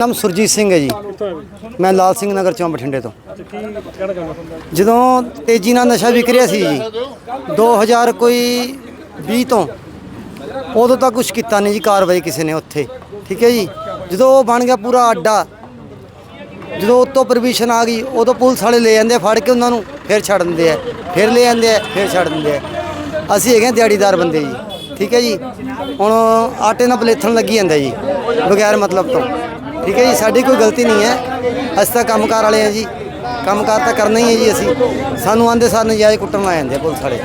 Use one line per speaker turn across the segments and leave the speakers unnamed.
ਨਾਮ ਸੁਰਜੀਤ ਸਿੰਘ ਹੈ ਜੀ। ਮੈਂ ਲਾਲ ਸਿੰਘ ਨਗਰ ਚੋਂ ਬਠਿੰਡੇ ਤੋਂ। ਜਦੋਂ ਤੇਜ਼ੀ ਨਾਲ ਨਸ਼ਾ ਵਿਕ ਰਿਹਾ ਸੀ ਜੀ 2000 ਕੋਈ 20 ਤੋਂ, ਉਦੋਂ ਤਾਂ ਕੁਝ ਕੀਤਾ ਨਹੀਂ ਜੀ, ਕਾਰਵਾਈ ਕਿਸੇ ਨੇ ਉੱਥੇ। ਠੀਕ ਹੈ ਜੀ? ਜਦੋਂ ਉਹ ਬਣ ਗਿਆ ਪੂਰਾ ਅੱਡਾ, ਜਦੋਂ ਉੱਤੋਂ ਪਰਮਿਸ਼ਨ ਆ ਗਈ, ਉਦੋਂ ਪੁਲਿਸ ਵਾਲੇ ਲੈ ਜਾਂਦੇ ਆ, ਫੜ ਕੇ ਉਹਨਾਂ ਨੂੰ, ਫਿਰ ਛੱਡ ਦਿੰਦੇ ਆ। ਫਿਰ ਲੈ ਜਾਂਦੇ ਆ, ਫਿਰ ਛੱਡ ਦਿੰਦੇ ਆ। ਅਸੀਂ ਹੈਗੇ ਆ ਦਿਹਾੜੀਦਾਰ ਬੰਦੇ ਜੀ। ਠੀਕ ਹੈ ਜੀ? ਹੁਣ ਆਟੇ ਨਾਲ ਪਲੇਥਣ ਲੱਗੀ ਜਾਂਦਾ ਜੀ, ਬਗੈਰ ਮਤਲਬ ਤੋਂ। ਠੀਕ ਹੈ ਜੀ ਸਾਡੀ ਕੋਈ ਗਲਤੀ ਨਹੀਂ ਹੈ। ਅਸੀਂ ਤਾਂ ਕੰਮਕਾਰ ਵਾਲੇ ਆ ਜੀ। ਕੰਮਕਾਰ ਤਾਂ ਕਰਨਾ ਹੀ ਹੈ ਜੀ ਅਸੀਂ। ਸਾਨੂੰ ਆਂਦੇ ਸਾਰ ਨਜਾਇਜ਼ ਕੁੱਟਣ ਆ ਜਾਂਦੇ ਆ ਪੁਲਿਸ ਵਾਲੇ।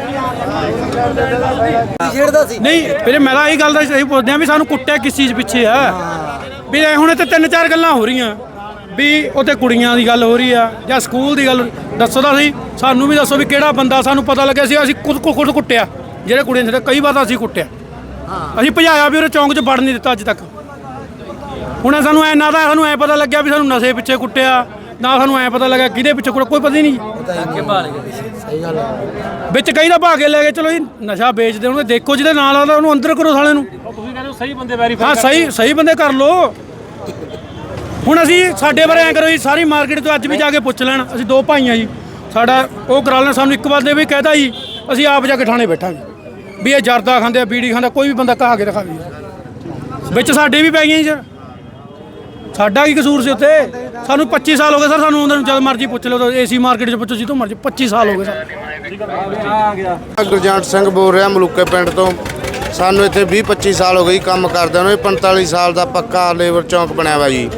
ਛੇੜਦਾ ਸੀ?
ਨਹੀਂ ਵੀਰੇ ਮੈਂ ਤਾਂ ਇਹ ਗੱਲ ਦਾ ਸਹੀ ਪੁੱਛਦੇ ਆ ਵੀ ਸਾਨੂੰ ਕੁੱਟਿਆ ਕਿਸ ਚੀਜ਼ ਪਿੱਛੇ ਆ? ਵੀ ਇਹ ਹੁਣ ਇੱਥੇ ਤਿੰਨ ਚਾਰ ਗੱਲਾਂ ਹੋ ਰਹੀਆਂ। ਵੀ ਉੱਥੇ ਕੁੜੀਆਂ ਦੀ ਗੱਲ ਹੋ ਰਹੀ ਆ ਜਾਂ ਸਕੂਲ ਦੀ ਗੱਲ। ਦੱਸੋ ਤਾਂ ਸਹੀ। ਸਾਨੂੰ ਵੀ ਦੱਸੋ ਵੀ ਕਿਹੜਾ ਬੰਦਾ। ਸਾਨੂੰ ਪਤਾ ਲੱਗਿਆ ਸੀ ਅਸੀਂ ਖੁਦ ਖੁਦ ਕੁੱਟਿਆ। ਜਿਹੜੇ ਕੁੜੀਆਂ ਨੇ ਕਈ ਵਾਰ ਤਾਂ ਅਸੀਂ ਕੁੱਟਿਆ। ਅਸੀਂ ਭਜਾਇਆ ਵੀ ਉਹ ਚੌਂਕ 'ਚ ਵੜ ਨਹੀਂ ਦਿੱਤਾ ਅੱਜ ਤੱਕ। ਹੁਣ ਸਾਨੂੰ ਐ ਨਾ ਤਾਂ ਸਾਨੂੰ ਐ ਪਤਾ ਲੱਗਿਆ ਵੀ ਸਾਨੂੰ ਨਸ਼ੇ ਪਿੱਛੇ ਕੁੱਟਿਆ ਨਾ ਸਾਨੂੰ ਐ ਪਤਾ ਲੱਗਾ ਕਿਹਦੇ ਪਿੱਛੇ ਕੁੱਟਿਆ ਕੋਈ ਪਤਾ ਹੀ ਨਹੀਂ। ਵਿੱਚ ਕਈ ਦਾ ਭਾਗੇ ਲੈ ਕੇ ਚਲੋ ਜੀ ਨਸ਼ਾ ਵੇਚਦੇ ਹੋਣਗੇ ਦੇਖੋ ਜਿਹਦੇ ਨਾਲ ਆਦਾ ਉਹਨੂੰ ਅੰਦਰ ਕਰੋ ਸਾਲੇ ਨੂੰ।
ਤੁਸੀਂ ਕਹਿੰਦੇ ਹੋ ਸਹੀ ਬੰਦੇ ਵੈਰੀਫਾਈ
ਹਾਂ ਸਹੀ ਸਹੀ ਬੰਦੇ ਕਰ ਲੋ ਹੁਣ ਅਸੀਂ ਸਾਡੇ ਬਾਰੇ ਐ ਕਰੋ ਜੀ ਸਾਰੀ ਮਾਰਕੀਟ ਤੋਂ ਅੱਜ ਵੀ ਜਾ ਕੇ ਪੁੱਛ ਲੈਣ ਅਸੀਂ ਦੋ ਭਾਈ ਆ ਜੀ। ਸਾਡਾ ਉਹ ਕਰਾ ਲੈਣ ਸਾਨੂੰ ਇੱਕ ਵਾਰ ਦੇ ਵੀ ਕਹਿਦਾ ਜੀ ਅਸੀਂ ਆਪ ਜਾ ਕੇ ਥਾਣੇ ਬੈਠਾਂਗੇ। ਵੀ ਇਹ ਜਰਦਾ ਖਾਂਦੇ ਆ ਬੀੜੀ ਖਾਂਦਾ ਕੋਈ ਵੀ ਬੰਦਾ ਕਹਾ ਕੇ ਦਿਖਾਵੇ ਵਿੱਚ ਸਾਡੇ ਵੀ ਪੈ ਗਈਆਂ ਜੀ। ਸਾਡਾ ਕੀ ਕਸੂਰ ਸੀ ਉੱਥੇ? ਸਾਨੂੰ 25 ਸਾਲ ਹੋ ਗਏ ਸਰ, ਸਾਨੂੰ ਉਹਨਾਂ ਨੂੰ ਜਦ ਮਰਜ਼ੀ ਪੁੱਛ ਲਓ, ਏਸੀ ਮਾਰਕੀਟ 'ਚ ਪੁੱਛੋ, ਜਿੱਥੋਂ ਮਰਜ਼ੀ। 25 ਸਾਲ ਹੋ ਗਏ ਸਰ।
ਗੁਰਜੰਟ ਸਿੰਘ ਬੋਲ ਰਿਹਾ, ਮਲੂਕੇ ਪਿੰਡ ਤੋਂ। ਸਾਨੂੰ ਇੱਥੇ 20 25 ਸਾਲ ਹੋ ਗਏ ਜੀ ਕੰਮ ਕਰਦਿਆਂ ਨੂੰ। ਇਹ 45 ਸਾਲ ਦਾ ਪੱਕਾ ਲੇਬਰ ਚੌਂਕ ਬਣਿਆ ਵਾ ਜੀ।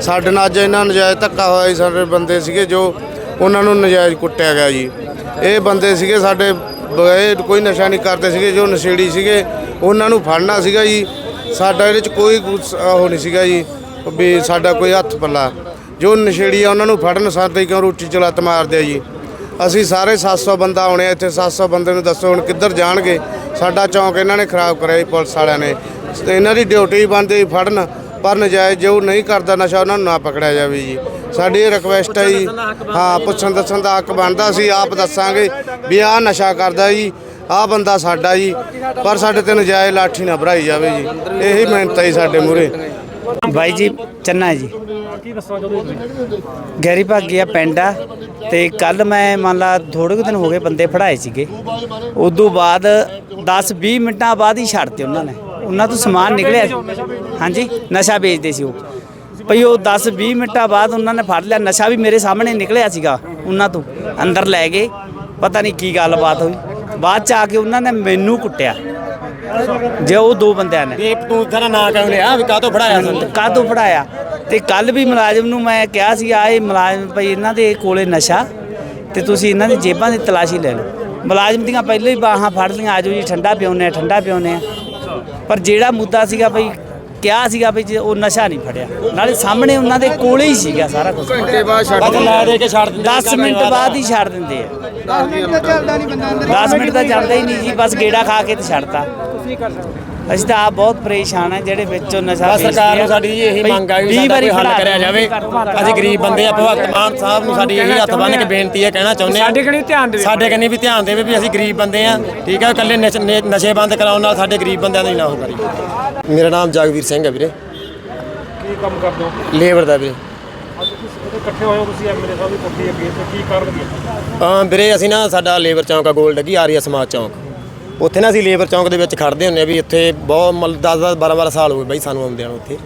ਸਾਡੇ ਨਾਲ ਅੱਜ ਇਹਨਾਂ ਨਜਾਇਜ਼ ਧੱਕਾ ਹੋਇਆ ਜੀ, ਸਾਡੇ ਬੰਦੇ ਸੀਗੇ ਜੋ ਉਹਨਾਂ ਨੂੰ ਨਜਾਇਜ਼ ਕੁੱਟਿਆ ਗਿਆ ਜੀ। ਇਹ ਬੰਦੇ ਸੀਗੇ ਸਾਡੇ ਬ- ਕੋਈ ਨਸ਼ਾ ਨਹੀਂ ਕਰਦੇ ਸੀਗੇ, ਜੋ ਨਸ਼ੇੜੀ ਸੀਗੇ, ਉਹਨਾਂ ਨੂੰ ਫੜਨਾ ਸੀਗਾ ਜੀ। ਸਾਡਾ ਇਹਦੇ ਚ ਕੋਈ ਉਹ ਨਹੀਂ ਸੀਗਾ ਜੀ। ਵੀ ਸਾਡਾ ਕੋਈ ਹੱਥ ਪੱਲਾ। ਜੋ ਨਸ਼ੇੜੀ ਆ, ਉਹਨਾਂ ਨੂੰ ਫੜਨ ਸਾਡੇ ਕਿਉਂ ਰੋਟੀ ਚ ਲੱਤ ਮਾਰਦੇ ਆ ਜੀ? ਅਸੀਂ ਸਾਰੇ 700 ਬੰਦਾ ਆਉਣੇ ਆ, ਇੱਥੇ 700 ਬੰਦੇ ਨੂੰ ਦੱਸੋ ਹੁਣ ਕਿੱਧਰ ਜਾਣਗੇ? ਸਾਡਾ ਚੌਂਕ ਇਹਨਾਂ ਨੇ ਖਰਾਬ ਕਰਿਆ ਜੀ, ਪੁਲਿਸ ਵਾਲਿਆਂ ਨੇ। ਤੇ ਇਹਨਾਂ ਦੀ ਡਿਊਟੀ ਬੰਦੇ ਫੜਨ, ਪਰ ਨਜਾਇਜ਼ ਜੋ ਨਹੀਂ ਕਰਦਾ ਨਸ਼ਾ, ਉਹਨਾਂ ਨੂੰ ਨਾ ਪਕੜਿਆ ਜਾਵੇ ਜੀ। ਸਾਡੀ ਇਹ ਰਿਕਵੈਸਟ ਹੈ ਜੀ। ਹਾਂ, ਪੁੱਛਣ ਦੱਸਣ ਦਾ ਹੱਕ ਬਣਦਾ ਸੀ ਆਪ ਦੱਸਾਂਗੇ ਵੀ ਆਹ ਨਸ਼ਾ ਕਰਦਾ ਜੀ, ਆਹ ਬੰਦਾ ਸਾਡਾ ਜੀ, ਪਰ ਸਾਡੇ ਤੇ ਨਜਾਇਜ਼ ਲਾਠੀ ਨਾ ਭਰਾਈ ਜਾਵੇ ਜੀ। ਇਹੀ ਮਿਹਨਤ ਹੈ ਜੀ ਸਾਡੇ ਮੂਰੇ
ਬਾਈ ਜੀ, ਚੰਨਾ ਜੀ।
ਕੀ ਦੱਸਣਾ ਚਾਹੁੰਦੇ ਤੁਸੀਂ
ਗੈਰੀ ਭਾਗੀਆ ਪਿੰਡ ਆ ਤੇ ਕੱਲ ਮੈਂ ਮੰਨ ਲਾ ਥੋੜੇ ਕੁ ਦਿਨ ਹੋ ਗਏ ਬੰਦੇ ਫੜਾਏ ਸੀਗੇ। ਉਦੋਂ ਬਾਅਦ 10-20 ਮਿੰਟਾਂ ਬਾਅਦ ਹੀ ਛੱਡਤੇ ਉਹਨਾਂ ਨੇ। ਉਹਨਾਂ ਤੋਂ ਸਮਾਨ ਨਿਕਲਿਆ। ਹਾਂਜੀ, ਨਸ਼ਾ ਵੇਚਦੇ ਸੀ ਉਹ। ਭਈ ਉਹ 10-20 ਮਿੰਟਾਂ ਬਾਅਦ ਉਹਨਾਂ ਨੇ ਫੜ ਲਿਆ। ਨਸ਼ਾ ਵੀ ਮੇਰੇ ਸਾਹਮਣੇ ਨਿਕਲਿਆ ਸੀਗਾ ਉਹਨਾਂ ਤੋਂ। ਅੰਦਰ ਲੈ ਗਏ। ਪਤਾ ਨਹੀਂ ਕੀ ਗੱਲਬਾਤ ਹੋਈ। ਬਾਅਦ ਚ ਆ ਕੇ ਉਹਨਾਂ ਨੇ ਮੈਨੂੰ ਕੁੱਟਿਆ। ਜੇ ਉਹ ਦੋ ਬੰਦਿਆਂ ਨੇ।
ਇਹ ਤੂੰ ਤੇਰਾ ਨਾਂ ਕਿਉਂ ਲਿਆ? ਵੀ ਕਾਹਤੋਂ ਫੜਾਇਆ
ਕਾਹਤੋਂ ਫੜਾਇਆ? ਤੇ ਕੱਲ ਵੀ ਮੁਲਾਜ਼ਮ ਨੂੰ ਮੈਂ ਕਿਹਾ ਸੀ ਆ ਇਹ ਮੁਲਾਜ਼ਮ ਭਈ ਇਹਨਾਂ ਦੇ ਕੋਲੇ ਨਸ਼ਾ ਤੇ ਤੁਸੀਂ ਇਹਨਾਂ ਦੀ ਜੇਬਾਂ ਦੀ ਤਲਾਸ਼ੀ ਲੈ ਲਓ। ਮੁਲਾਜ਼ਮ ਦੀਆਂ ਪਹਿਲਾਂ ਹੀ ਬਾਹਾਂ ਫੜ ਲਈਆਂ ਆਜੋ ਜੀ ਠੰਡਾ ਪਿਉਨੇ ਆ ਠੰਡਾ ਪਿਉਨੇ ਆ। ਪਰ ਜਿਹੜਾ ਮੁੱਦਾ ਸੀਗਾ ਭਈ ਕਿਹਾ ਸੀਗਾ ਭਈ ਜੇ ਉਹ ਨਸ਼ਾ ਨਹੀਂ ਫੜਿਆ। ਨਾਲੇ ਸਾਹਮਣੇ ਉਹਨਾਂ ਦੇ ਕੋਲੇ ਹੀ ਸੀਗਾ ਸਾਰਾ ਕੁਝ
ਘੰਟੇ ਬਾਅਦ ਛੱਡ
ਲੈ ਦੇ ਕੇ ਛੱਡ ਦਿੰਦੇ
10 ਮਿੰਟ ਬਾਅਦ ਹੀ ਛੱਡ ਦਿੰਦੇ ਆ। 10 ਮਿੰਟ ਤਾਂ ਚੱਲਦਾ ਹੀ ਨਹੀਂ ਜੀ ਬਸ ਗੇੜਾ ਖਾ ਕੇ ਤੇ ਛੱਡਤਾ। ਅਸੀਂ ਤਾਂ ਆਪ ਬਹੁਤ ਪਰੇਸ਼ਾਨ ਆ ਜਿਹੜੇ ਵਿੱਚੋਂ ਨਸ਼ਾ
ਬਸ ਸਰਕਾਰ ਨੂੰ
ਆ।
ਸਾਡੀ ਜੀ ਇਹੀ ਮੰਗ ਆ ਵੀ ਸਾਡਾ
ਵਾਰੀ
ਕੋਈ ਹੱਲ ਕਰਿਆ ਜਾਵੇ।
ਕਰ-
ਅਸੀਂ ਗਰੀਬ ਬੰਦੇ ਆ ਭਗਵੰਤ ਮਾਨ ਸਾਹਿਬ ਨੂੰ ਸਾਡੀ ਇਹੀ ਹੱਥ ਬੰਨ ਕੇ ਬੇਨਤੀ ਹੈ ਕਹਿਣਾ ਚਾਹੁੰਦੇ ਆ। ਸਾਡੇ ਕਨੀ ਧਿਆਨ ਦੇਵੇ ਸਾਡੇ ਕਨੀ ਵੀ ਧਿਆਨ ਦੇਵੇ ਵੀ ਅਸੀਂ ਗਰੀਬ ਬੰਦੇ ਆ ਠੀਕ ਹੈ ਇਕੱਲੇ ਨਸ਼- ਬੰਦ ਕਰਾਉਣ ਨਾਲ ਸਾਡੇ ਗਰੀਬ ਬੰਦਿਆਂ ਦਾ ਹੀ ਨਾ ਹੋ ਕਰੀ। ਮੇਰਾ ਨਾਮ ਜਗਵੀਰ ਸਿੰਘ ਹੈ ਵੀਰੇ।
ਕੀ ਕੰਮ ਕਰਦੇ ਹੋ?
ਲੇਬਰ ਦਾ ਵੀਰੇ।
ਅੱਜ ਤੁਸੀਂ ਇੱਥੇ ਇਕੱਠੇ ਹੋਏ ਹੋ ਤੁਸੀਂ ਐਮਐਲਏ ਸਾਹਿਬ ਦੀ ਕੋਠੀ ਅੱਗੇ ਤੇ ਕੀ ਕਾਰਨ ਕੀ ਹੈ?
ਹਾਂ ਵੀਰੇ ਅਸੀਂ ਨਾ ਸਾਡਾ ਲੇਬਰ ਚੌਂਕ ਆ ਗੋਲ ਡੱਗੀ ਆਰੀਆ ਸਮਾਜ ਚੌਂਕ। ਉੱਥੇ ਨਾ ਅਸੀਂ ਲੇਬਰ ਚੌਂਕ ਦੇ ਵਿੱਚ ਖੜਦੇ ਹੁੰਦੇ ਆ ਵੀ ਇੱਥੇ ਬਹੁਤ ਮਤਲਬ 10 10 12 12 ਸਾਲ ਹੋ ਗਏ ਬਈ ਸਾਨੂੰ ਆਉਂਦਿਆਂ ਨੂੰ ਉੱਥੇ।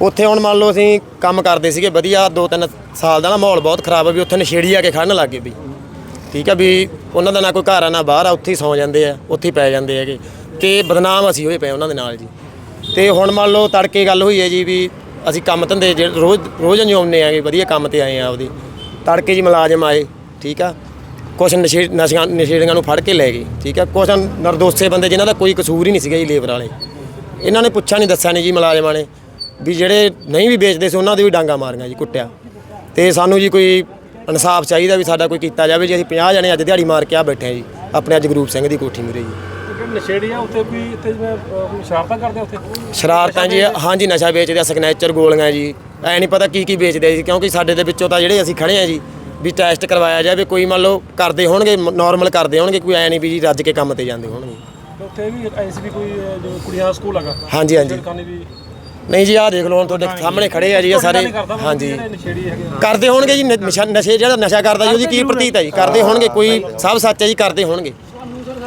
ਉੱਥੇ ਹੁਣ ਮੰਨ ਲਓ ਅਸੀਂ ਕੰਮ ਕਰਦੇ ਸੀਗੇ, ਵਧੀਆ 2-3 ਸਾਲ ਦਾ ਨਾ ਮਾਹੌਲ ਬਹੁਤ ਖਰਾਬ ਆ ਵੀ ਉੱਥੇ ਨਸ਼ੇੜੀ ਆ ਕੇ ਖੜਨ ਲੱਗ ਗਏ ਵੀ ਠੀਕ ਆ ਵੀ ਉਹਨਾਂ ਦਾ ਨਾ ਕੋਈ ਘਰ ਆ, ਨਾ ਬਾਹਰ ਆ, ਉੱਥੇ ਹੀ ਸੌ ਜਾਂਦੇ ਆ, ਉੱਥੇ ਹੀ ਪੈ ਜਾਂਦੇ ਹੈਗੇ। ਤੇ ਬਦਨਾਮ ਅਸੀਂ ਹੋਏ ਪਏ ਉਹਨਾਂ ਦੇ ਨਾਲ ਜੀ। ਤੇ ਹੁਣ ਮੰਨ ਲਓ ਤੜਕੇ ਗੱਲ ਹੋਈ ਹੈ ਜੀ ਵੀ ਅਸੀਂ ਕੰਮ ਧੰਦੇ ਜਿਹੜੇ ਰੋਜ਼ ਰੋਜ਼ ਅੰਜਾਉਂਦੇ ਆਗੇ ਵਧੀਆ ਕੰਮ ਤੇ ਆਏ ਆ ਆਪਦੀ। ਤੜਕੇ ਜੀ ਮੁਲਾਜ਼ਮ ਆਏ, ਠੀਕ ਆ। ਕੁਛ ਨਸ਼ੇ ਨਸ਼ਿਆਂ ਨਸ਼ੇੜੀਆਂ ਨੂੰ ਫੜ ਕੇ ਲੈ ਗਏ ਠੀਕ ਆ ਕੁਛ ਨਰਦੋਸੇ ਬੰਦੇ ਜਿਨ੍ਹਾਂ ਦਾ ਕੋਈ ਕਸੂਰ ਹੀ ਨਹੀਂ ਸੀਗਾ ਜੀ ਲੇਬਰ ਵਾਲੇ। ਇਹਨਾਂ ਨੇ ਪੁੱਛਿਆ ਨਹੀਂ ਦੱਸਿਆ ਨਹੀਂ ਜੀ ਮੁਲਾਜ਼ਮਾਂ ਨੇ ਵੀ ਜਿਹੜੇ ਨਹੀਂ ਵੀ ਵੇਚਦੇ ਸੀ ਉਹਨਾਂ ਦੇ ਵੀ ਡਾਂਗਾ ਮਾਰੀਆਂ ਜੀ ਕੁੱਟਿਆ। ਤੇ ਸਾਨੂੰ ਜੀ ਕੋਈ ਇਨਸਾਫ ਚਾਹੀਦਾ ਵੀ ਸਾਡਾ ਕੋਈ ਕੀਤਾ ਜਾਵੇ ਜੀ ਅਸੀਂ 50 ਜਣੇ ਅੱਜ ਦਿਹਾੜੀ ਮਾਰ ਕੇ ਆ ਬੈਠੇ ਆ ਜੀ ਆਪਣੇ ਅੱਜ ਗਰੂਪ ਸਿੰਘ ਦੀ ਕੋਠੀ ਮੂਰੇ ਜੀ।
ਨਸ਼ੇੜੀ ਆ ਉੱਥੇ ਵੀ ਇੱਥੇ ਜਿਵੇਂ ਸ਼ਰਾਰਤਾਂ ਕਰਦੇ ਉੱਥੇ?
ਸ਼ਰਾਰਤਾਂ ਜੀ ਹਾਂਜੀ ਨਸ਼ਾ ਵੇਚਦੇ ਆ ਸਿਗਨੇਚਰ ਗੋਲੀਆਂ ਜੀ। ਐ ਨਹੀਂ ਪਤਾ ਕੀ ਕੀ ਵੇਚਦੇ ਆ ਜੀ ਕਿਉਂਕਿ ਸਾਡੇ ਦੇ ਵਿੱਚੋਂ ਤਾਂ ਜਿਹੜੇ ਅਸੀਂ ਖੜੇ ਆ ਜੀ ਵੀ ਟੈਸਟ ਕਰਵਾਇਆ ਜਾਵੇ ਕੋਈ ਮੰਨ ਲਓ ਕਰਦੇ ਹੋਣਗੇ ਨਾਰਮਲ ਕਰਦੇ ਹੋਣਗੇ ਕੋਈ ਐ ਨਹੀਂ ਵੀ ਜੀ ਰੱਜ ਕੇ ਕੰਮ ਤੇ ਜਾਂਦੇ ਹੋਣਗੇ।
ਉੱਥੇ ਵੀ ਐਸੀ ਵੀ ਕੋਈ ਜੋ ਕੁੜੀਆਂ ਸਕੂਲ ਹੈਗਾ
ਹਾਂਜੀ ਹਾਂਜੀ।
ਵੀ।
ਨਹੀਂ ਜੀ ਆਹ ਦੇਖ ਲਓ ਹੁਣ ਤੁਹਾਡੇ ਸਾਹਮਣੇ ਖੜੇ ਆ ਜੀ ਇਹ ਸਾਰੇ ਹਾਂਜੀ। ਕਰਦੇ ਹੋਣਗੇ ਜੀ ਨਸ਼ੇ ਜਿਹੜਾ ਨਸ਼ਾ ਕਰਦਾ ਜੀ ਉਹਦੀ ਕੀ ਪ੍ਰਤੀਤ ਹੈ ਜੀ? ਕਰਦੇ ਹੋਣਗੇ ਕੋਈ ਸਭ ਸੱਚ ਹੈ ਜੀ ਕਰਦੇ ਹੋਣਗੇ।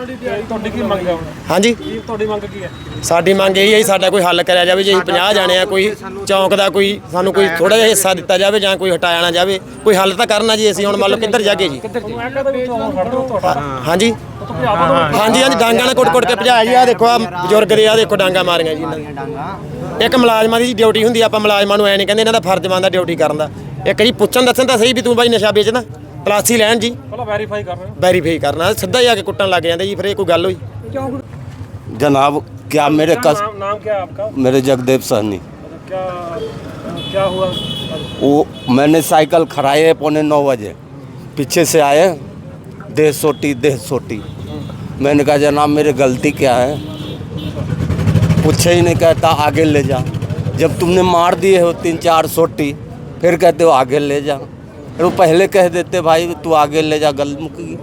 ਤੁਹਾਡੀ ਕੀ ਮੰਗ ਹੈ ਹੁਣ?
ਹਾਂਜੀ।
ਤੁਹਾਡੀ ਮੰਗ ਕੀ ਹੈ?
ਸਾਡੀ ਮੰਗ ਇਹ ਹੈ ਸਾਡਾ ਕੋਈ ਹੱਲ ਕਰਿਆ ਜਾਵੇ ਜੇ ਅਸੀਂ 50 ਜਾਣੇ ਆ ਕੋਈ ਚੌਂਕ ਦਾ ਕੋਈ ਸਾਨੂੰ ਕੋਈ ਥੋੜਾ ਜਿਹਾ ਹਿੱਸਾ ਦਿੱਤਾ ਜਾਵੇ ਜਾਂ ਕੋਈ ਹਟਾਇਆ ਨਾ ਜਾਵੇ ਕੋਈ ਹੱਲ ਤਾਂ ਕਰਨਾ ਜੀ ਅਸੀਂ ਹੁਣ ਮੰਨ ਲਓ ਕਿੱਧਰ ਜਾਗੇ ਜੀ। ਹਾਂਜੀ। ਹਾਂਜੀ ਹਾਂਜੀ ਡਾਂਗਾਂ ਨਾਲ ਕੁੱਟ-ਕੁੱਟ ਕੇ ਭਜਾਇਆ ਜੀ ਆ ਦੇਖੋ ਆ ਬਜ਼ੁਰਗ ਦੇ ਆ ਦੇਖੋ ਡਾਂਗਾ ਮਾਰੀਆਂ ਜੀ ਇਹਨਾਂ ਨੇ। ਇੱਕ ਮੁਲਾਜ਼ਮਾਂ ਦੀ ਡਿਊਟੀ ਹੁੰਦੀ ਆਪਾਂ ਮੁਲਾਜ਼ਮਾਂ ਨੂੰ ਐ ਨਹੀਂ ਕਹਿੰਦੇ ਇਹਨਾਂ ਦਾ ਫਰਜ਼ ਬਣਦਾ ਡਿਊਟੀ ਕਰਨ ਦਾ। ਇੱਕ ਜੀ ਪੁੱਛਣ ਦੱਸਣ ਤਾਂ ਸਹੀ ਵੀ ਤੂੰ ਬਾਈ ਨਸ਼ਾ ਵੇਚਦਾ। ਤਲਾਸ਼ੀ ਲੈਣ ਜੀ
ਪਹਿਲਾਂ ਵੈਰੀਫਾਈ ਕਰ ਰਹੇ ਹੋ
ਵੈਰੀਫਾਈ ਕਰਨਾ ਸਿੱਧਾ ਹੀ ਆ ਕੇ ਕੁੱਟਣ ਲੱਗ ਜਾਂਦੇ ਜੀ ਫਿਰ ਇਹ ਕੋਈ ਗੱਲ ਹੋਈ
जनाब क्या मेरे
क्या
कस
नाम नाम क्या है आपका
मेरे जगदेव सहनी
क्या क्या हुआ
वो मैंने साइकिल खड़ाई है पौने नौ बजे पीछे से आए देह सोटी देह सोटी मैंने कहा जनाब मेरी गलती क्या है पूछे ही नहीं कहता आगे ले जा जब तुमने मार दिए हो तीन चार सोटी फिर कहते हो आगे ले जा फिर वो पहले कह देते भाई तू आगे ले जा गल मुक गई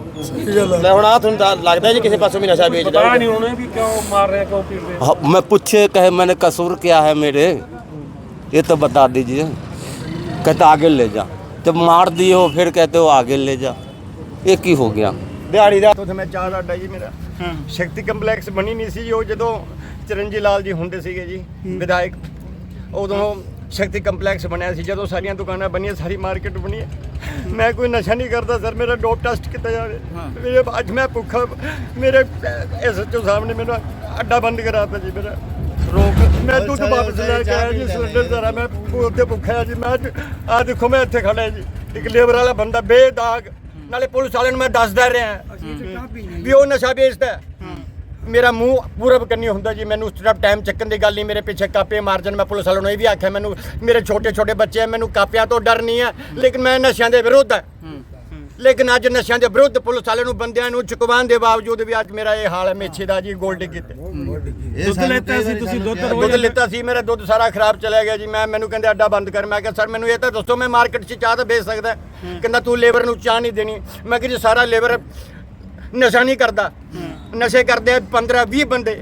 ਲੈ ਹੁਣ ਆ ਤੁਹਾਨੂੰ ਤਾਂ ਲੱਗਦਾ ਜੀ ਕਿਸੇ ਪਾਸੋਂ ਵੀ ਨਸ਼ਾ ਵੇਚਦਾ
बताया
ਹੋਊਗਾ।
नहीं उन्होंने भी क्यों मार रहे हैं क्यों पीट रहे हैं
हाँ, मैं पूछे कहे मैंने कसूर क्या है मेरे ये तो बता दीजिए कहते आगे ले जा जब मार दिए हो फिर कहते हो आगे ले जा एक ही हो गया
ਦਿਹਾੜੀ ਦਾ
ਉੱਥੇ ਮੈਂ ਚਾਰ ਅੱਡਾ ਜੀ ਮੇਰਾ ਸ਼ਕਤੀ ਕੰਪਲੈਕਸ ਬਣੀ ਨਹੀਂ ਸੀ ਜੀ, ਉਹ ਜਦੋਂ ਚਰਨਜੀ ਲਾਲ ਜੀ ਹੁੰਦੇ ਸੀਗੇ ਜੀ ਵਿਧਾਇਕ ਉਦੋਂ ਸ਼ਕਤੀ ਕੰਪਲੈਕਸ ਬਣਿਆ ਸੀ ਜਦੋਂ ਸਾਰੀਆਂ ਦੁਕਾਨਾਂ ਬਣੀਆਂ ਸਾਰੀ ਮਾਰਕੀਟ ਬਣੀ। ਮੈਂ ਕੋਈ ਨਸ਼ਾ ਨਹੀਂ ਕਰਦਾ ਸਰ ਮੇਰਾ ਡੋਪ ਟੈਸਟ ਕੀਤਾ ਜਾਵੇ। ਮੇਰੇ ਅੱਜ ਮੈਂ ਭੁੱਖਾ ਮੇਰੇ ਐਸਐਚਓ ਸਾਹਿਬ ਨੇ ਮੈਨੂੰ ਅੱਡਾ ਬੰਦ ਕਰਾਤਾ ਜੀ ਮੇਰਾ। ਰੋਕ ਮੈਂ ਦੁੱਧ ਵਾਪਸ ਲੈ ਕੇ ਆਇਆ ਜੀ ਸਿਲੰਡਰ ਜ਼ਰਾ ਮੈਂ ਉੱਥੇ ਭੁੱਖਾ ਜੀ। ਮੈਂ ਆ ਦੇਖੋ ਮੈਂ ਇੱਥੇ ਖੜਾ ਜੀ। ਇੱਕ ਲੇਬਰ ਵਾਲਾ ਬੰਦਾ ਬੇਦਾਗ। ਨਾਲੇ ਪੁਲਿਸ ਵਾਲਿਆਂ ਨੂੰ ਮੈਂ ਦੱਸਦਾ ਰਿਹਾ। ਵੀ ਉਹ ਨਸ਼ਾ ਵੇਚਦਾ। ਮੇਰਾ ਮੂੰਹ ਪੂਰਬ ਕਰਨੀ ਹੁੰਦਾ ਜੀ ਮੈਨੂੰ ਉਸ ਤਰ੍ਹਾਂ ਟਾਈਮ ਚੱਕਣ ਦੀ ਗੱਲ ਨਹੀਂ ਮੇਰੇ ਪਿੱਛੇ ਕਾਪੇ ਮਾਰਜਨ ਮੈਂ ਪੁਲਿਸ ਵਾਲਿਆਂ ਨੂੰ ਇਹ ਵੀ ਆਖਿਆ ਮੈਨੂੰ ਮੇਰੇ ਛੋਟੇ ਛੋਟੇ ਬੱਚੇ ਆ ਮੈਨੂੰ ਕਾਪਿਆਂ ਤੋਂ ਡਰ ਨਹੀਂ ਹੈ ਲੇਕਿਨ ਮੈਂ ਨਸ਼ਿਆਂ ਦੇ ਵਿਰੁੱਧ ਹੈ ਲੇਕਿਨ ਅੱਜ ਨਸ਼ਿਆਂ ਦੇ ਵਿਰੁੱਧ ਪੁਲਿਸ ਵਾਲਿਆਂ ਨੂੰ ਬੰਦਿਆਂ ਨੂੰ ਚੁਕਵਾਉਣ ਦੇ ਬਾਵਜੂਦ ਵੀ ਅੱਜ ਮੇਰਾ ਇਹ ਹਾਲ ਹੈ ਮੇਛੇ ਦਾ ਜੀ ਗੋਲਡ ਕੀਤੇ
ਦੁੱਧ ਲੈਤਾ ਸੀ ਤੁਸੀਂ ਦੁੱਧ
ਦੁੱਧ ਲਿੱਤਾ ਸੀ ਮੇਰਾ ਦੁੱਧ ਸਾਰਾ ਖਰਾਬ ਚਲਾ ਗਿਆ ਜੀ ਮੈਂ ਮੈਨੂੰ ਕਹਿੰਦੇ ਅੱਡਾ ਬੰਦ ਕਰ ਮੈਂ ਕਿਹਾ ਸਰ ਮੈਨੂੰ ਇਹ ਤਾਂ ਦੱਸੋ ਮੈਂ ਮਾਰਕੀਟ 'ਚ ਚਾਹ ਤਾਂ ਵੇਚ ਸਕਦਾ ਕਹਿੰਦਾ ਤੂੰ ਲੇਬਰ ਨੂੰ ਚਾਹ ਨਹੀਂ ਦੇਣੀ। ਮੈਂ ਕਿਹਾ ਜੀ ਸਾਰਾ ਲੇਬਰ ਨਸ਼ਾ ਨਹੀਂ ਕਰਦਾ। ਨਸ਼ੇ ਕਰਦੇ ਆ 15 20 ਬੰਦੇ।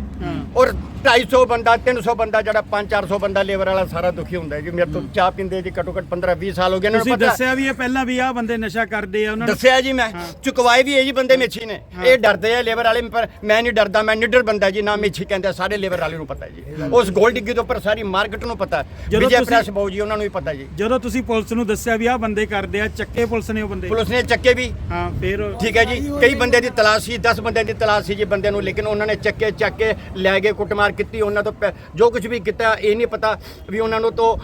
ਔਰ 250 ਬੰਦਾ 300 ਬੰਦਾ ਜਿਹੜਾ 5-400 ਬੰਦਾ ਲੇਬਰ ਵਾਲਾ ਸਾਰਾ ਦੁਖੀ ਹੁੰਦਾ ਜੀ। ਮੇਰੇ ਤੋਂ ਚਾਹ ਪੀਂਦੇ ਜੀ ਘੱਟੋ ਘੱਟ 15 20 ਸਾਲ ਹੋ ਗਏ। ਇਹਨਾਂ
ਤੁਸੀਂ
ਨੂੰ ਪਤਾ
ਦੱਸਿਆ ਵੀ ਇਹ ਪਹਿਲਾਂ ਵੀ ਆਹ ਬੰਦੇ ਨਸ਼ਾ ਕਰਦੇ ਆ ਉਹਨਾਂ ਨੂੰ
ਦੱਸਿਆ ਜੀ ਮੈਂ। ਚੁਕਵਾਏ ਵੀ ਇਹ ਜੀ ਬੰਦੇ ਮੇਛੀ ਨੇ। ਇਹ ਡਰਦੇ ਆ ਲੇਬਰ ਵਾਲੇ ਪਰ ਮੈਂ ਨਹੀਂ ਡਰਦਾ ਮੈਂ ਨਿਡਰ ਬੰਦਾ ਜੀ ਨਾ ਮੇਛੀ ਕਹਿੰਦੇ ਆ, ਸਾਰੇ ਲੇਬਰ ਵਾਲੇ ਨੂੰ ਪਤਾ ਜੀ। ਉਸ ਗੋਲਡ ਡਿੱਗੀ ਦੇ ਉੱਪਰ ਸਾਰੀ ਮਾਰਕੀਟ ਨੂੰ ਪਤਾ।
ਜਦੋਂ
ਵਿਜੇ
ਤੁਸੀਂ-
ਪ੍ਰੈਸ ਬਾਊ ਜੀ ਉਹਨਾਂ ਨੂੰ ਵੀ ਪਤਾ ਜੀ।
ਜਦੋਂ ਤੁਸੀਂ ਪੁਲਿਸ ਨੂੰ ਦੱਸਿਆ ਵੀ ਆਹ ਬੰਦੇ ਕਰਦੇ ਆ ਚੱਕੇ ਪੁਲਿਸ ਨੇ ਉਹ ਬੰਦੇ?
ਪੁਲਿਸ ਨੇ ਚੱਕੇ ਵੀ।
ਹਾਂ ਫਿਰ
ਠੀਕ ਹੈ ਜੀ। ਕਈ ਬੰਦੇ ਦੀ ਤਲਾਸ਼ ਸੀ 10 ਬੰਦੇ ਦੀ ਤਲਾਸ਼ ਸੀ ਜੀ ਬੰਦੇ ਨੂੰ ਲੇਕਿਨ ਉਹਨਾਂ ਨੇ ਚੱਕੇ ਚੱਕ ਲੈ ਗਏ ਕੁੱਟਮਾਰ ਕੀਤੀ, ਉਹਨਾਂ ਤੋਂ ਪੈ- ਜੋ ਕੁਝ ਵੀ ਕੀਤਾ, ਇਹ ਨਹੀਂ ਪਤਾ ਵੀ ਉਹਨਾਂ ਨੂੰ ਤੋਂ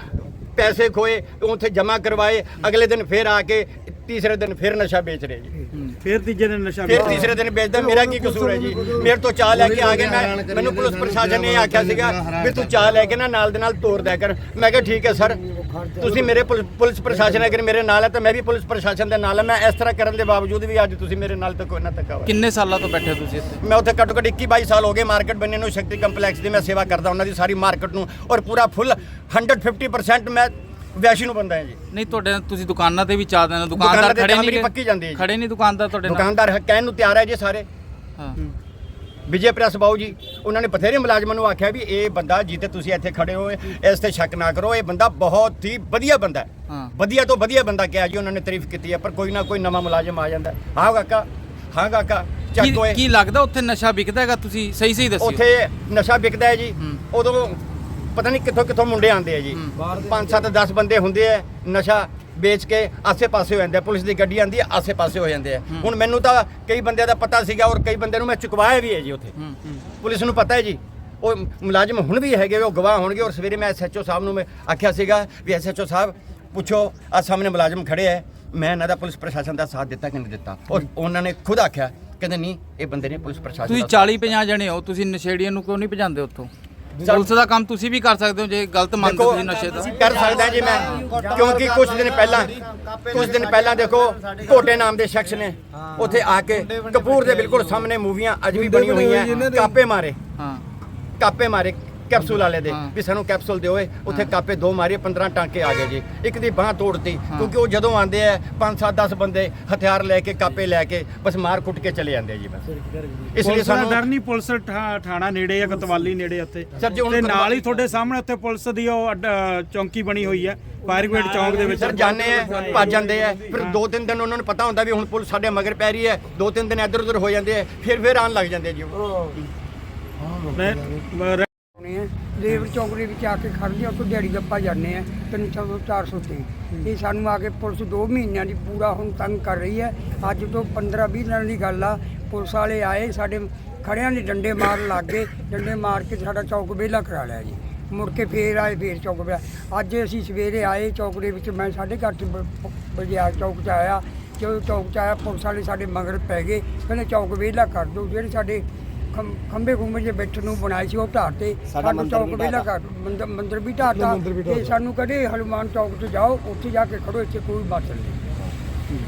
ਪੈਸੇ ਖੋਏ ਉੱਥੇ ਜਮ੍ਹਾਂ ਕਰਵਾਏ, ਅਗਲੇ ਦਿਨ ਫਿਰ ਆ ਕੇ ਤੀਸਰੇ ਦਿਨ ਫਿਰ ਨਸ਼ਾ ਵੇਚ ਰਹੇ ਜੀ।
ਫਿਰ ਤੀਜੇ ਦਿਨ ਨਸ਼ਾ
ਫਿਰ। ਤੀਸਰੇ ਦਿਨ ਵੇਚਦਾ ਮੇਰਾ ਕੀ ਕਸੂਰ ਹੈ ਜੀ? ਮੇਰੇ ਤੋਂ ਚਾਹ ਲੈ ਕੇ ਆ ਗਏ ਮੈਂ ਮੈਨੂੰ ਪੁਲਿਸ ਪ੍ਰਸ਼ਾਸਨ ਨੇ ਆਖਿਆ ਸੀਗਾ ਵੀ ਤੂੰ ਚਾਹ ਲੈ ਕੇ ਨਾ ਨਾਲ ਦੇ ਨਾਲ ਤੋੜ ਦਿਆ ਕਰ। ਮੈਂ ਕਿਹਾ ਠੀਕ ਹੈ ਸਰ ਤੁਸੀਂ ਮੇਰੇ ਪੁਲਿਸ ਪੁਲਿਸ ਪ੍ਰਸ਼ਾਸਨ ਅਗਰ ਮੇਰੇ ਨਾਲ ਹੈ ਤਾਂ ਮੈਂ ਵੀ ਪੁਲਿਸ ਪ੍ਰਸ਼ਾਸਨ ਦੇ ਨਾਲ ਹਾਂ। ਮੈਂ ਇਸ ਤਰ੍ਹਾਂ ਕਰਨ ਦੇ ਬਾਵਜੂਦ ਵੀ ਅੱਜ ਤੁਸੀਂ ਮੇਰੇ ਨਾਲ ਤਾਂ ਕੋਈ ਨਾ ਧੱਕਾ ਹੋਇਆ।
ਕਿੰਨੇ ਸਾਲਾਂ ਤੋਂ ਬੈਠੇ ਹੋ ਤੁਸੀਂ ਇੱਥੇ?
ਮੈਂ ਉੱਥੇ ਘੱਟੋ ਘੱਟ 21 22 ਸਾਲ ਹੋ ਗਏ ਮਾਰਕੀਟ ਬੰਨੇ ਨੂੰ ਸ਼ਕਤੀ ਕੰਪਲੈਕਸ ਦੀ ਮੈਂ ਸੇਵਾ ਕਰਦਾ ਉਹਨਾਂ ਦੀ ਸਾਰੀ ਮਾਰਕੀਟ ਨੂੰ ਔਰ ਪੂਰਾ ਫੁੱਲ। 150% ਮੈਂ ਵੈਸ਼ੀ ਨੂੰ ਬੰਦਾ ਹਾਂ ਜੀ
ਨਹੀਂ ਤੁਹਾਡੇ ਤੁਸੀਂ ਦੁਕਾਨਾਂ ਤੇ ਵੀ ਚਾਹ ਦੇਣਾ
ਦੁਕਾਨਾਂ
ਦੁਕਾਨਦਾਰ ਖੜੇ ਨਹੀਂ
ਮੇਰੀ? ਪੱਕੀ ਜਾਂਦੀ ਹੈ ਜੀ।
ਖੜੇ ਨਹੀਂ ਦੁਕਾਨਦਾਰ ਤੁਹਾਡੇ ਨਾਲ
ਦੁਕਾਨਦਾਰ ਕਹਿਣ ਨੂੰ ਤਿਆਰ ਹੈ ਜੀ ਸਾਰੇ
ਹਾਂ
ਵਿਜੇ ਪ੍ਰੈਸ ਬਾਊ ਜੀ ਉਹਨਾਂ ਨੇ ਬਥੇਰੇ ਮੁਲਾਜ਼ਮਾਂ ਨੂੰ ਆਖਿਆ ਵੀ ਇਹ ਬੰਦਾ ਜਿੱਤੇ ਤੁਸੀਂ ਇੱਥੇ ਖੜੇ ਹੋ ਇਸ ਤੇ ਸ਼ੱਕ ਨਾ ਕਰੋ ਇਹ ਬੰਦਾ ਬਹੁਤ ਹੀ ਵਧੀਆ ਬੰਦਾ ਹੈ
ਹਾਂ।
ਵਧੀਆ ਤੋਂ ਵਧੀਆ ਬੰਦਾ ਕਿਹਾ ਜੀ ਉਹਨਾਂ ਨੇ ਤਾਰੀਫ ਕੀਤੀ ਹੈ ਪਰ ਕੋਈ ਨਾ ਕੋਈ ਨਵਾਂ ਮੁਲਾਜ਼ਮ ਆ ਜਾਂਦਾ ਹੈ। ਕਾਕਾ ਹਾਂ ਕਾਕਾ ਚੱਕ
ਕੀ ਲੱਗਦਾ ਉੱਥੇ ਨਸ਼ਾ ਵਿਕਦਾ ਹੈਗਾ ਤੁਸੀਂ ਸਹੀ ਸਹੀ ਦੱਸਿਓ
ਉੱਥੇ ਨਸ਼ਾ ਵਿਕਦਾ ਹੈ ਜੀ। ਉਦੋਂ ਪਤਾ ਨਹੀਂ ਕਿੱਥੋਂ ਕਿੱਥੋਂ ਮੁੰਡੇ ਆਉਂਦੇ ਆ ਜੀ। 5 7 10 ਬੰਦੇ ਹੁੰਦੇ ਆ ਨਸ਼ਾ ਵੇਚ ਕੇ ਆਸੇ-ਪਾਸੇ ਹੋ ਜਾਂਦੇ ਆ ਪੁਲਿਸ ਦੀ ਗੱਡੀ ਆਂਦੀ ਆ ਆਸੇ-ਪਾਸੇ ਹੋ ਜਾਂਦੇ ਆ। ਹੁਣ ਮੈਨੂੰ ਤਾਂ ਕਈ ਬੰਦਿਆਂ ਦਾ ਪਤਾ ਸੀਗਾ ਔਰ ਕਈ ਬੰਦਿਆਂ ਨੂੰ ਮੈਂ ਚੁਕਵਾਇਆ ਵੀ ਹੈ ਜੀ ਉੱਥੇ। ਪੁਲਿਸ ਨੂੰ ਪਤਾ ਹੈ ਜੀ। ਉਹ ਮੁਲਾਜ਼ਮ ਹੁਣ ਵੀ ਹੈਗੇ ਉਹ ਗਵਾਹ ਹੋਣਗੇ ਔਰ ਸਵੇਰੇ ਮੈਂ ਐਸਐਚਓ ਸਾਹਿਬ ਨੂੰ ਮੈਂ ਆਖਿਆ ਸੀਗਾ ਵੀ ਐਸਐਚਓ ਸਾਹਿਬ ਪੁੱਛੋ ਆ ਸਾਹਮਣੇ ਮੁਲਾਜ਼ਮ ਖੜੇ ਹੈ ਮੈਂ ਇਹਨਾਂ ਦਾ ਪੁਲਿਸ ਪ੍ਰਸ਼ਾਸਨ ਦਾ ਸਾਥ ਦਿੱਤਾ ਕਿ ਨਹੀਂ ਦਿੱਤਾ। ਔਰ ਉਹਨਾਂ ਨੇ ਖੁਦ ਆਖਿਆ ਕਹਿੰਦੇ ਨਹੀਂ ਇਹ ਬੰਦੇ ਨੇ ਪੁਲਿਸ ਪ੍ਰਸ਼ਾਸਨ
ਤੁਸੀਂ
ਦਾ
40 50 ਜਣੇ ਹੋ ਤੁਸੀਂ ਨਸ਼ੇੜੀਆਂ ਨੂੰ ਕਿਉਂ ਨਹੀਂ ਭਜਾਉਂਦੇ ਉੱਥੋਂ? ਪੁਲਿਸ ਦਾ ਕੰਮ ਤੁਸੀਂ ਵੀ ਕਰ ਸਕਦੇ ਹੋ ਜੇ ਗਲਤ ਮੰਨਦੇ
ਦੇਖੋ
ਤੁਸੀਂ ਨਸ਼ੇ ਦਾ
ਕਰ ਸਕਦਾ ਜੀ ਮੈਂ ਕਿਉਂਕਿ ਕੁਝ ਦਿਨ ਪਹਿਲਾਂ ਕੁਝ ਦਿਨ ਪਹਿਲਾਂ ਦੇਖੋ ਕੋਟੇ ਨਾਮ ਦੇ ਸ਼ਖਸ ਨੇ ਉੱਥੇ ਆ ਕੇ ਕਪੂਰ ਦੇ ਬਿਲਕੁਲ ਸਾਹਮਣੇ ਮੂਵੀਆਂ ਅੱਜ ਵੀ ਬਣੀ ਹੋਈਆਂ ਕਾਪੇ ਮਾਰੇ।
ਹਾਂ।
ਕਾਪੇ ਮਾਰੇ। ਕੈਪਸੂਲ ਵਾਲੇ ਦੇ ਵੀ ਸਾਨੂੰ ਕੈਪਸੂਲ ਦਿਓ ਏ ਉੱਥੇ ਕਾਪੇ ਦੋ ਮਾਰੇ 15 ਟਾਂਕੇ ਆ ਗਏ ਜੀ। ਇੱਕ ਦੀ ਬਾਹ ਤੋੜਤੀ ਕਿਉਂਕਿ ਉਹ ਜਦੋਂ ਆਉਂਦੇ ਆ 5 7 10 ਬੰਦੇ ਹਥਿਆਰ ਲੈ ਕੇ ਕਾਪੇ ਲੈ ਕੇ ਬਸ ਮਾਰ ਕੁੱਟ ਕੇ ਚਲੇ ਜਾਂਦੇ ਆ ਜੀ ਬਸ। ਇਸ ਲਈ
ਪੁਲਿਸ ਦਾ
ਸਾਨੂੰ
ਡਰ ਨਹੀਂ ਪੁਲਿਸ ਥਾਣਾ ਨੇੜੇ ਆ ਕਤਵਾਲੀ ਨੇੜੇ ਉੱਥੇ।
ਸਰ, ਜੇ ਹੁਣ
ਤੇ ਨਾਲ ਹੀ ਤੁਹਾਡੇ ਸਾਹਮਣੇ ਉੱਥੇ ਪੁਲਿਸ ਦੀ ਉਹ ਚੌਂਕੀ ਬਣੀ ਹੋਈ ਹੈ ਫਾਇਰ ਬ੍ਰਿਗੇਡ ਚੌਂਕ ਦੇ ਵਿੱਚ।
ਸਰ ਜਾਣੇ ਆ ਭੱਜ ਜਾਂਦੇ ਆ ਫਿਰ ਦੋ ਤਿੰਨ ਦਿਨ ਉਹਨਾਂ ਨੂੰ ਪਤਾ ਹੁੰਦਾ ਵੀ ਹੁਣ ਪੁਲਿਸ ਸਾਡੇ ਮਗਰ ਪੈ ਰਹੀ ਹੈ ਦੋ ਤਿੰਨ ਦਿਨ ਇੱਧਰ ਉੱਧਰ ਹੋ ਜਾਂਦੇ ਆ ਫਿਰ ਫਿਰ ਆਉਣ ਲੱਗ ਜਾਂਦੇ ਆ ਜੀ ਉਹ।
ਨੇ ਆ ਲੇਬਰ ਚੌਂਕ ਦੇ ਵਿੱਚ ਆ ਕੇ ਖੜਦੇ ਆ ਉੱਥੋਂ ਦਿਹਾੜੀ ਦੱਪਾ ਜਾਂਦੇ ਆ 300 400 ਤੇ। ਇਹ ਸਾਨੂੰ ਆ ਕੇ ਪੁਲਿਸ 2 ਮਹੀਨਿਆਂ ਦੀ ਪੂਰਾ ਹੁਣ ਤੰਗ ਕਰ ਰਹੀ ਹੈ। ਅੱਜ ਤੋਂ 15 20 ਦਿਨਾਂ ਦੀ ਗੱਲ ਆ ਪੁਲਿਸ ਵਾਲੇ ਆਏ ਸਾਡੇ ਖੜਿਆਂ ਦੇ ਡੰਡੇ ਮਾਰਨ ਲੱਗ ਗਏ ਡੰਡੇ ਮਾਰ ਕੇ ਸਾਡਾ ਚੌਕ ਵਿਹਲਾ ਕਰਾ ਲਿਆ ਜੀ। ਮੁੜ ਕੇ ਫੇਰ ਆਏ ਫੇਰ ਚੌਕ ਵਿਹਲਾ। ਅੱਜ ਅਸੀਂ ਸਵੇਰੇ ਆਏ ਚੌਕ ਦੇ ਵਿੱਚ ਮੈਂ 8:30 ਵਜੇ ਆ ਚੌਕ 'ਚ ਆਇਆ। ਜਦੋਂ ਚੌਕ 'ਚ ਆਇਆ ਪੁਲਿਸ ਵਾਲੇ ਸਾਡੇ ਮਗਰ ਪੈ ਗਏ ਕਹਿੰਦੇ ਚੌਕ ਵਿਹਲਾ ਕਰ ਦਿਓ ਜਿਹੜੇ ਸਾਡੇ ਖੰ- ਖੰਭੇ ਖੁੰਭੇ ਜੇ ਬੈਠਣ ਨੂੰ ਬਣਾਏ ਸੀ ਉਹ ਢਾਤੇ ਸਾਨੂੰ ਚੌਕ ਵਿਹਲਾ ਕਰ ਮੰਦਰ ਮੰਦਰ ਵੀ ਢਾਤਾ ਤੇ ਸਾਨੂੰ ਕਹਦੇ ਹਨੂਮਾਨ ਚੌਕ ਤੇ ਜਾਓ ਉੱਥੇ ਜਾ ਕੇ ਖੜੋ ਇੱਥੇ ਕੋਈ ਬਾਤ ਨਹੀਂ।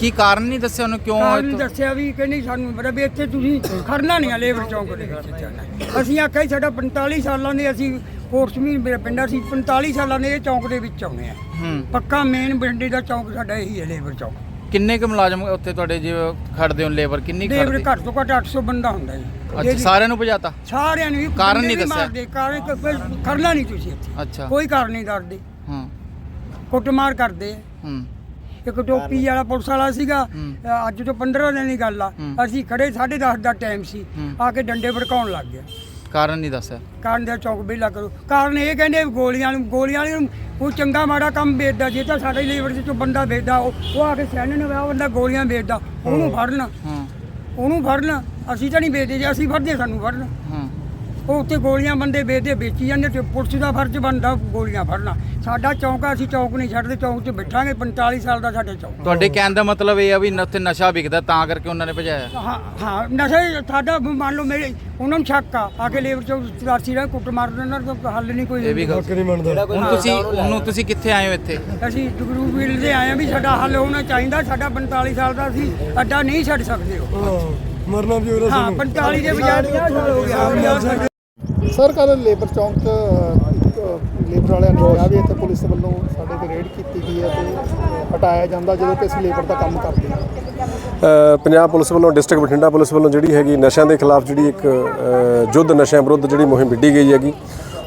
ਕੀ ਕਾਰਨ ਨਹੀਂ ਦੱਸਿਆ ਉਹਨੂੰ? ਕਿਉਂ
ਕਾਰਨ
ਇੱਥੋਂ-
ਦੱਸਿਆ ਵੀ ਕਹਿੰਦੇ ਸਾਨੂੰ ਬੜਾ ਵੀ ਇੱਥੇ ਤੁਸੀਂ ਖੜਨਾ ਨਹੀਂ ਆ ਲੇਬਰ ਚੌਂਕ ਦੇ ਵਿੱਚ। ਜਾਣਾ ਅਸੀਂ ਆਖਿਆ ਸੀ ਸਾਡਾ 45 ਸਾਲਾਂ ਦੇ ਅਸੀਂ ਕੋਟਸਮੀ ਮੇਰਾ ਪਿੰਡ ਅਸੀਂ 45 ਸਾਲਾਂ ਦੇ ਇਹ ਚੌਂਕ ਦੇ ਵਿੱਚ ਆਉਨੇ ਆ।
ਹੂੰ।
ਪੱਕਾ ਮੇਨ ਬਿੰਡੇ ਦਾ ਚੌਂਕ ਸਾਡਾ ਇਹੀ ਹੈ ਲੇਬਰ ਚੌਂਕ।
ਕਿੰਨੇ ਕੁ ਮੁਲਾਜ਼ਮ ਉੱਥੇ ਤੁਹਾਡੇ ਜਿਵੇਂ ਖੜਦੇ ਹੋ ਲੇਬਰ ਕਿੰਨੀ ਕੁ
ਲੇਬਰ
ਖੜਦੀ
ਘੱਟ ਤੋਂ ਘੱਟ 800 ਬੰਦਾ ਹੁੰਦਾ ਜੀ।
ਅੱਛਾ। ਸਾਰਿਆਂ ਨੂੰ ਭਜਾਤਾ?
ਸਾਰਿਆਂ ਨੂੰ ਵੀ
ਕਾਰਨ
ਬੰਦੇ
ਨਹੀਂ
ਵੀ
ਦੱਸਿਆ।
ਮਾਰਦੇ, ਕਾਰਨ ਕੋਈ ਖੜਨਾ ਨਹੀਂ ਤੁਸੀਂ ਇੱਥੇ।
ਅੱਛਾ।
ਕੋਈ ਕਾਰਨ ਨਹੀਂ ਦੱਸਦੇ।
ਹੂੰ।
ਕੁੱਟਮਾਰ ਕਰਦੇ ਆ।
ਹੂੰ।
ਇੱਕ ਟੋਪੀ ਵਾਲਾ ਪੁਲਿਸ ਵਾਲਾ ਸੀਗਾ
ਹੂੰ।
ਅ, ਅੱਜ ਤੋਂ 15 ਦਿਨ ਦੀ ਗੱਲ ਆ।
ਹੂੰ।
ਅਸੀਂ ਖੜੇ 10:30 ਦਾ ਟਾਈਮ ਸੀ।
ਹੂੰ।
ਆ ਕੇ ਡੰਡੇ ਭੜਕਾਉਣ ਲੱਗ ਗਿਆ।
ਕਾਰਨ ਨਹੀਂ ਦੱਸਿਆ।
ਕਾਰਨ ਦਾ ਚੌਕ ਵਿਹਲਾ ਕਰੋ। ਕਾਰਨ ਇਹ ਕਹਿੰਦੇ ਵੀ ਗੋਲੀਆਂ ਨੂੰ ਗੋਲੀਆਂ ਵਾਲੇ ਨੂੰ ਕੋਈ ਚੰਗਾ ਮਾੜਾ ਕੰਮ ਵੇਚਦਾ ਜੇ ਤਾਂ ਸਾਡੇ ਲੇਬਰ ਚ ਬੰਦਾ ਵੇਚਦਾ ਉਹ ਉਹ ਆ ਕੇ ਸਿਆਣੇ ਨੂੰ ਉਹ ਬੰਦਾ ਗੋਲੀਆਂ ਵੇਚਦਾ ਉਹਨੂੰ ਫੜਨਾ।
ਹੂੰ।
ਉਹਨੂੰ ਫੜਨਾ। ਅਸੀਂ ਤਾਂ ਨਹੀਂ ਵੇਚਦੇ ਜੇ ਅਸੀਂ ਫੜਦੇ ਸਾਨੂੰ ਫੜਨਾ।
ਹੂੰ।
ਉਹ ਉੱਥੇ ਗੋਲੀਆਂ ਬੰਦੇ ਵੇਚਦੇ ਵੇਚੀ ਜਾਂਦੇ ਤੇ ਪੁਲਿਸ ਦਾ ਫਰਜ਼ ਬਣਦਾ ਗੋਲੀਆਂ ਫੜਨਾ। ਸਾਡਾ ਚੌਂਕ ਆ ਅਸੀਂ ਚੌਂਕ ਨਹੀਂ ਛੱਡਦੇ ਚੌਂਕ 'ਚ ਬੈਠਾਂਗੇ 45 ਸਾਲ ਦਾ ਸਾਡੇ ਚੌਂਕ
ਤੁਹਾਡੇ ਕਹਿਣ ਦਾ ਮਤਲਬ ਇਹ ਆ ਵੀ ਨ- ਉੱਥੇ ਨਸ਼ਾ ਵਿਕਦਾ ਤਾਂ ਕਰਕੇ ਉਹਨਾਂ ਨੇ ਭਜਾਇਆ।
ਹਾਂ ਹਾਂ ਨਸ਼ਾ ਹੀ ਸਾਡਾ ਮੰਨ ਲਓ ਮੇਰੇ ਉਹਨਾਂ ਨੂੰ ਸ਼ੱਕ ਆ ਆ ਕੇ ਲੇਬਰ ਚੌਂਕ ਚਰਾਸੀ ਦਾ ਕੁੱਟ ਮਾਰ ਦੇਣਾ ਤਾਂ ਹੱਲ ਨਹੀਂ ਕੋਈ
ਇਹ ਵੀ ਗੱਲ ਹੁਣ ਤੁਸੀਂ ਉਹਨੂੰ ਤੁਸੀਂ ਕਿੱਥੇ ਆਏ ਹੋ ਇੱਥੇ?
ਅਸੀਂ ਜਗਰੂ ਵੀਲ ਦੇ ਆਏ ਆ ਵੀ ਸਾਡਾ ਹੱਲ ਹੋਣਾ ਚਾਹੀਦਾ ਸਾਡਾ 45 ਸਾਲ ਦਾ ਅਸੀਂ ਅੱਡਾ ਨਹੀਂ ਛੱਡ ਸਕਦੇ ਹੋ
ਮਰਨਾ ਵੀ ਉਹਦਾ
ਹਾਂ 45 ਦੇ ਬਜਾਏ 50 ਸਾਲ ਹੋ ਗਿਆ
ਸਰ ਕੱਲ ਲੇਬਰ ਚੌਂਕ ਲੇਬਰ ਵਾਲਿਆਂ ਨੇ ਕਿਹਾ ਵੀ ਇੱਥੇ ਪੁਲਿਸ ਵੱਲੋਂ ਸਾਡੇ ਤੇ ਰੇਡ ਕੀਤੀ ਗਈ ਹੈ ਤੇ ਹਟਾਇਆ ਜਾਂਦਾ ਜਦੋਂ ਕਿ ਅਸੀਂ ਲੇਬਰ ਦਾ ਕੰਮ ਕਰਦੇ ਹਾਂ।
ਪੰਜਾਬ ਪੁਲਿਸ ਵੱਲੋਂ ਡਿਸਟ੍ਰਿਕਟ ਬਠਿੰਡਾ ਪੁਲਿਸ ਵੱਲੋਂ ਜਿਹੜੀ ਹੈਗੀ ਨਸ਼ਿਆਂ ਦੇ ਖਿਲਾਫ ਜਿਹੜੀ ਇੱਕ ਅ, ਯੁੱਧ ਨਸ਼ਿਆਂ ਵਿਰੁੱਧ ਜਿਹੜੀ ਮੁਹਿੰਮ ਵਿੱਢੀ ਗਈ ਹੈਗੀ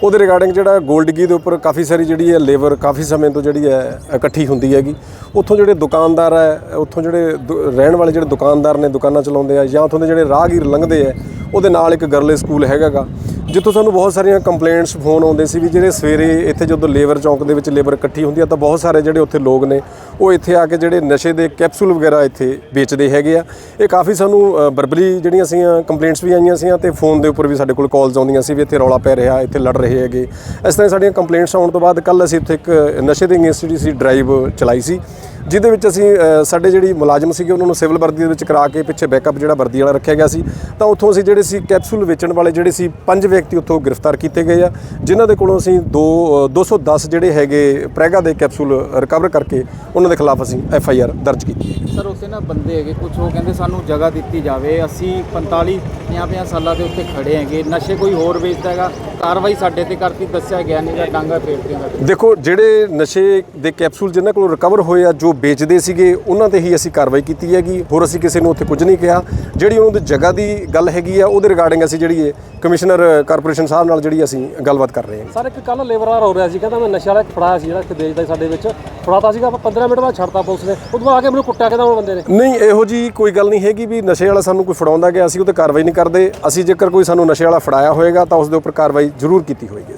ਉਹਦੇ ਰਿਗਾਰਡਿੰਗ ਜਿਹੜਾ ਗੋਲਡਗੀ ਦੇ ਉੱਪਰ ਕਾਫੀ ਸਾਰੀ ਜਿਹੜੀ ਹੈ ਲੇਬਰ ਕਾਫੀ ਸਮੇਂ ਤੋਂ ਜਿਹੜੀ ਹੈ ਇਕੱਠੀ ਹੁੰਦੀ ਹੈਗੀ। ਉੱਥੋਂ ਜਿਹੜੇ ਦੁਕਾਨਦਾਰ ਹੈ ਉੱਥੋਂ ਜਿਹੜੇ ਦੁ- ਰਹਿਣ ਵਾਲੇ ਜਿਹੜੇ ਦੁਕਾਨਦਾਰ ਨੇ ਦੁਕਾਨਾਂ ਚਲਾਉਂਦੇ ਆ ਜਾਂ ਉੱਥੋਂ ਦੇ ਜਿਹੜੇ ਰਾਹਗੀਰ ਲੰਘਦੇ ਆ ਉਹਦੇ ਨਾਲ ਇੱਕ ਗਰਲੇ ਸਕੂਲ ਹੈਗਾਗਾ। ਜਿੱਥੋਂ ਸਾਨੂੰ ਬਹੁਤ ਸਾਰੀਆਂ ਕੰਪਲੇਂਟਸ ਫੋਨ ਆਉਂਦੇ ਸੀ ਵੀ ਜਿਹੜੇ ਸਵੇਰੇ ਇੱਥੇ ਜਦੋਂ ਲੇਬਰ ਚੌਂਕ ਦੇ ਵਿੱਚ ਲੇਬਰ ਇਕੱਠੀ ਹੁੰਦੀ ਆ ਤਾਂ ਬਹੁਤ ਸਾਰੇ ਜਿਹੜੇ ਉੱਥੇ ਲੋਕ ਨੇ, ਉਹ ਇੱਥੇ ਆ ਕੇ ਜਿਹੜੇ ਨਸ਼ੇ ਦੇ ਕੈਪਸੂਲ ਵਗੈਰਾ ਇੱਥੇ ਵੇਚਦੇ ਹੈਗੇ ਆ। ਇਹ ਕਾਫੀ ਸਾਨੂੰ ਬਰਬਰੀ ਜਿਹੜੀਆਂ ਸੀਆਂ ਕੰਪਲੇਂਟਸ ਵੀ ਆਈਆਂ ਸੀਆਂ ਤੇ ਫੋਨ ਦੇ ਉੱਪਰ ਵੀ ਸਾਡੇ ਕੋਲ ਕਾਲਸ ਆਉਂਦੀਆਂ ਸੀ ਵੀ ਇੱਥੇ ਰੌਲਾ ਪੈ ਰਿਹਾ, ਇੱਥੇ ਲੜ ਰਹੇ ਹੈਗੇ। ਇਸ ਤਰ੍ਹਾਂ ਸਾਡੀਆਂ ਕੰਪਲੇਂਟਸ ਆਉਣ ਤੋਂ ਬਾਅਦ ਕੱਲ ਅਸੀਂ ਇੱਥੇ ਇੱਕ ਨਸ਼ੇ ਦੇ ਅਗੇਂਸਟ ਜਿਹੜੀ ਸੀ ਡਰਾਈਵ ਚਲਾਈ ਸੀ। ਜਿਹਦੇ ਵਿੱਚ ਅਸੀਂ ਸਾਡੇ ਜਿਹੜੀ ਮੁਲਾਜ਼ਮ ਸੀਗੇ ਉਹਨਾਂ ਨੂੰ ਸਿਵਲ ਵਰਦੀ ਦੇ ਵਿੱਚ ਕਰਾ ਕੇ ਪਿੱਛੇ ਬੈਕਅਪ ਜਿਹੜਾ ਵਰਦੀ ਵਾਲਾ ਰੱਖਿਆ ਗਿਆ ਸੀ। ਤਾਂ ਉੱਥੋਂ ਅਸੀਂ ਜਿਹੜੇ ਸੀ ਕੈਪਸੂਲ ਵੇਚਣ ਵਾਲੇ ਜਿਹੜੇ ਸੀ ਪੰਜ ਵਿਅਕਤੀ ਉੱਥੋਂ ਗ੍ਰਿਫਤਾਰ ਕੀਤੇ ਗਏ ਆ ਜਿਨ੍ਹਾਂ ਦੇ ਕੋਲੋਂ ਅਸੀਂ ਦੋ ਅ, 210 ਜਿਹੜੇ ਹੈਗੇ ਪ੍ਰੈਗਾ ਦੇ ਕੈਪਸੂਲ ਰਿਕਵਰ ਕਰਕੇ ਉਹਨਾਂ ਦੇ ਖਿਲਾਫ ਅਸੀਂ ਐਫ ਆਈ ਆਰ ਦਰਜ ਕੀਤੀ
ਸਰ ਉੱਥੇ ਨਾ ਬੰਦੇ ਹੈਗੇ ਕੁਝ ਉਹ ਕਹਿੰਦੇ ਸਾਨੂੰ ਜਗ੍ਹਾ ਦਿੱਤੀ ਜਾਵੇ। ਅਸੀਂ 45 50 ਸਾਲਾਂ ਦੇ ਉੱਤੇ ਖੜੇ ਹੈਗੇ। ਨਸ਼ੇ ਕੋਈ ਹੋਰ ਵੇਚਦਾ ਹੈਗਾ। ਕਾਰਵਾਈ ਸਾਡੇ ਤੇ ਕਰਤੀ ਦੱਸਿਆ ਗਿਆ ਨਹੀਂ ਜਾਂ ਡਾਂਗਾ ਫੇਰਦੇ ਹਾਂ
ਦੇਖੋ ਜਿਹੜੇ ਨਸ਼ੇ ਦੇ ਕੈਪਸੂਲ ਜਿਨ੍ਹਾਂ ਕੋਲੋਂ ਰਿਕਵਰ ਹੋਏ ਆ ਜੋ ਵੇਚਦੇ ਸੀਗੇ ਉਹਨਾਂ ਤੇ ਹੀ ਅਸੀਂ ਕਾਰਵਾਈ ਕੀਤੀ ਹੈਗੀ। ਹੋਰ ਅਸੀਂ ਕਿਸੇ ਨੂੰ ਉੱਥੇ ਕੁਝ ਨਹੀਂ ਕਿਹਾ। ਜਿਹੜੀ ਉਹਨਾਂ ਦੀ ਜਗ੍ਹਾ ਦੀ ਗੱਲ ਹੈਗੀ ਆ ਉਹਦੇ ਰਿਗਾਰਡਿੰਗ ਅਸੀਂ ਜਿਹੜੀ ਹੈ ਕਮਿਸ਼ਨਰ ਕਾਰਪੋਰੇਸ਼ਨ ਸਾਹਿਬ ਨਾਲ ਜਿਹੜੀ ਅਸੀਂ ਗੱਲਬਾਤ ਕਰ ਰਹੇ ਹਾਂ।
ਸਰ ਇੱਕ ਕੱਲ ਲੇਬਰਦਾਰ ਹੋ ਰਿਹਾ ਸੀ ਕਹਿੰਦਾ ਮੈਂ ਨਸ਼ੇ ਵਾਲਾ ਇੱਕ ਫੜਾਇਆ ਸੀ ਜਿਹੜਾ ਇੱਥੇ ਵੇਚਦਾ ਸੀ ਸਾਡੇ ਵਿੱਚ। ਫੜਾਤਾ ਸੀਗਾ ਆਪਾਂ 15 ਮਿੰਟ ਬਾਅਦ ਛੱਡਤਾ ਪੁਲਿਸ ਨੇ। ਉਦੋਂ ਆ ਕੇ ਮੈਨੂੰ ਕੁੱਟਿਆ ਕਹਿੰਦਾ ਉਹ ਬੰਦੇ ਨੇ।
ਨਹੀਂ ਇਹੋ ਜੀ ਕੋਈ ਗੱਲ ਨਹੀਂ ਹੈਗੀ ਵੀ ਨਸ਼ੇ ਵਾਲਾ ਸਾਨੂੰ ਕੋਈ ਫੜਾਉਂਦਾ ਗਿਆ ਅਸੀਂ ਉਹ ਤੇ ਕਾਰਵਾਈ ਨਹੀਂ ਕਰਦੇ। ਅਸੀਂ ਜੇਕਰ ਕੋਈ ਸਾਨੂੰ ਨਸ਼ੇ ਵਾਲਾ ਫੜਾਇਆ ਹੋਏਗਾ ਤਾਂ ਉਸ ਦੇ ਉੱਪਰ ਕਾਰਵਾਈ ਜ਼ਰੂਰ ਕੀਤੀ ਹੋਏਗੀ